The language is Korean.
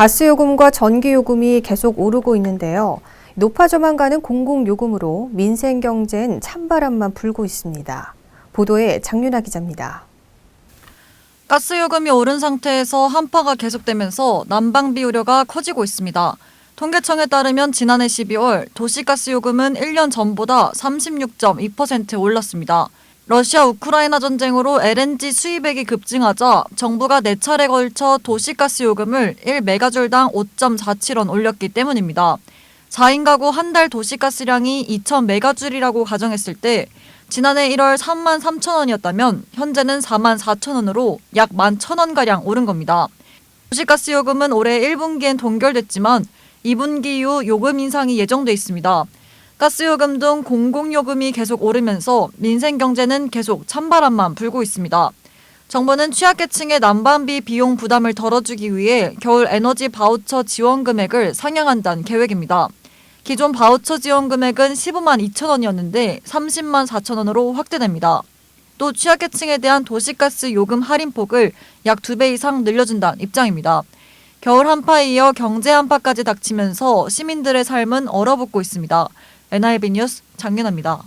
가스요금과 전기요금이 계속 오르고 있는데요. 높아져만 가는 공공요금으로 민생 경제엔 찬바람만 불고 있습니다. 보도에 장윤아 기자입니다. 가스 요금이 오른 상태에서 한파가 계속되면서 난방비 우려가 커지고 있습니다. 통계청에 따르면 지난해 12월 도시가스 요금은 1년 전보다 36.2% 올랐습니다. 러시아 우크라이나 전쟁으로 LNG 수입액이 급증하자 정부가 4차례 걸쳐 도시가스 요금을 1메가줄당 5.47원 올렸기 때문입니다. 4인 가구 한 달 도시가스량이 2,000메가줄이라고 가정했을 때 지난해 1월 3만 3천 원이었다면 현재는 4만 4천 원으로 약 1만 1천 원가량 오른 겁니다. 도시가스 요금은 올해 1분기엔 동결됐지만 2분기 이후 요금 인상이 예정돼 있습니다. 가스요금 등 공공요금이 계속 오르면서 민생 경제는 계속 찬바람만 불고 있습니다. 정부는 취약계층의 난방비 비용 부담을 덜어주기 위해 겨울 에너지 바우처 지원 금액을 상향한다는 계획입니다. 기존 바우처 지원 금액은 15만 2천 원이었는데 30만 4천 원으로 확대됩니다. 또 취약계층에 대한 도시가스 요금 할인폭을 약두배 이상 늘려준다는 입장입니다. 겨울 한파에 이어 경제 한파까지 닥치면서 시민들의 삶은 얼어붙고 있습니다. NIB 뉴스 장윤아입니다.